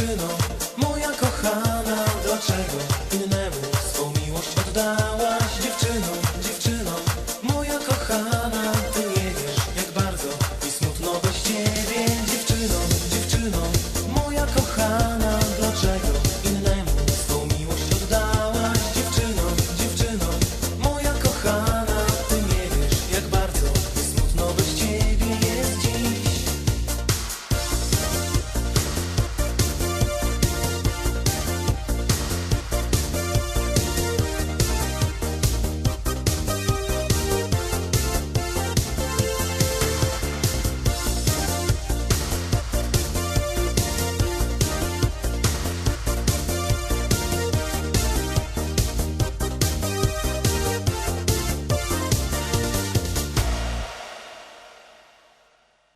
dziewczyno, moja kochana, dlaczego